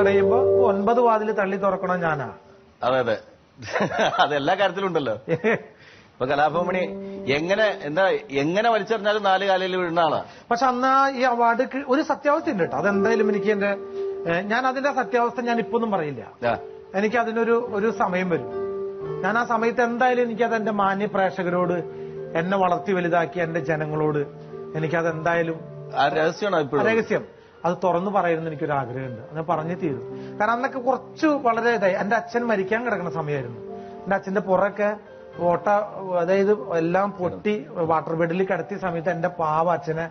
വന്നടയുമ്പോ ഒൻപത് വാതിൽ തള്ളി തുറക്കണം ഞാനാ? അതെ അതെ. അതെല്ലാ കാര്യത്തിലുണ്ടല്ലോ. കാര്യത്തിലും ഉണ്ടല്ലോ ഇപ്പൊ കലാഭവമണി എങ്ങനെ എന്താ എങ്ങനെ വലിച്ചെറിഞ്ഞാലും നാല് കാലയിൽ വീഴുന്ന ആളാ. പക്ഷെ അന്ന് ഈ അവാർഡ് ഒരു സത്യാവസ്ഥ ഉണ്ട് കേട്ടോ. അതെന്തായാലും എനിക്ക് എന്റെ ഞാൻ അതിന്റെ സത്യാവസ്ഥ ഞാൻ ഇപ്പൊന്നും പറയില്ല. എനിക്ക് അതിനൊരു ഒരു സമയം വരും. ഞാൻ ആ സമയത്ത് എന്തായാലും എനിക്കത് എന്റെ മാന്യ പ്രേക്ഷകരോട് എന്നെ വളർത്തി വലുതാക്കി എന്റെ ജനങ്ങളോട് എനിക്കത് എന്തായാലും രഹസ്യമാണോ രഹസ്യം. അത് തുറന്നു പറയുന്ന എനിക്കൊരു ആഗ്രഹമുണ്ട്. അത് പറഞ്ഞു തീരും. കാരണം അന്നൊക്കെ കുറച്ച് വളരെ ഇതായി. എന്റെ അച്ഛൻ മരിക്കാൻ കിടക്കുന്ന സമയമായിരുന്നു. എന്റെ അച്ഛന്റെ പുറമൊക്കെ ഓട്ട അതായത് എല്ലാം പൊട്ടി വാട്ടർ ബെഡിൽ കിടത്തിയ സമയത്ത് എന്റെ പാവ അച്ഛനെ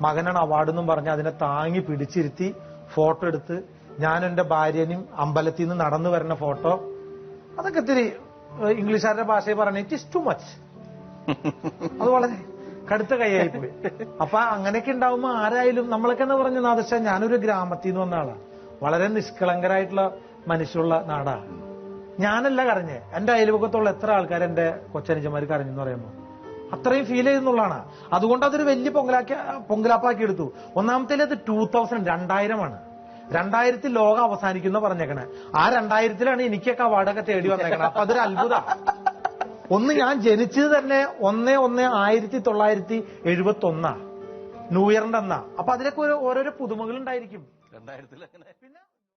മകനാണ് അവാർഡ് എന്നും പറഞ്ഞ് അതിനെ താങ്ങി പിടിച്ചിരുത്തി ഫോട്ടോ എടുത്ത് ഞാൻ എന്റെ ഭാര്യനും അമ്പലത്തിൽ നിന്ന് നടന്നു വരുന്ന ഫോട്ടോ. അതൊക്കെ ഇത്തിരി ഇംഗ്ലീഷുകാരുടെ ഭാഷയിൽ പറഞ്ഞ ഇറ്റ് ഇസ് ടു മച്ച് അത് വളരെ കടുത്ത കൈയായി പോയി അപ്പൊ അങ്ങനെയൊക്കെ ഉണ്ടാവുമ്പോ ആരായാലും നമ്മളൊക്കെ എന്ന് പറഞ്ഞ നാദർശ ഞാനൊരു ഗ്രാമത്തിൽ നിന്ന് വന്ന ആളാണ് വളരെ നിഷ്കളങ്കരായിട്ടുള്ള മനുഷ്യരുള്ള നാടാണ് ഞാനല്ല കരഞ്ഞ്. എന്റെ അയൽപക്കത്തുള്ള എത്ര ആൾക്കാർ എന്റെ കൊച്ചനുജന്മാർ കരഞ്ഞെന്ന് പറയുമ്പോ. അത്രയും ഫീൽ ചെയ്യുന്നുള്ളതാണ് അതുകൊണ്ട് അതൊരു വലിയ പൊങ്കലാക്കി പൊങ്കലാപ്പാക്കി എടുത്തു. ഒന്നാമത്തേൽ അത് ടൂ തൗസൻഡ് രണ്ടായിരമാണ്. രണ്ടായിരത്തിൽ ലോകം അവസാനിക്കുന്ന പറഞ്ഞേക്കണേ. ആ രണ്ടായിരത്തിലാണ് എനിക്കൊക്കെ അവാർഡൊക്കെ തേടി വന്നേക്കണേ. അപ്പൊ അതൊരു അത്ഭുത. ഒന്ന് ഞാൻ ജനിച്ചത് തന്നെ ഒന്ന് ഒന്ന് ആയിരത്തി തൊള്ളായിരത്തി എഴുപത്തി ഒന്നാ ന്യൂ ഇയറിന്റെ അന്നാ. അപ്പൊ അതിലൊക്കെ ഓരോരോ പുതുമകൾ ഉണ്ടായിരിക്കും രണ്ടായിരത്തിൽ പിന്നെ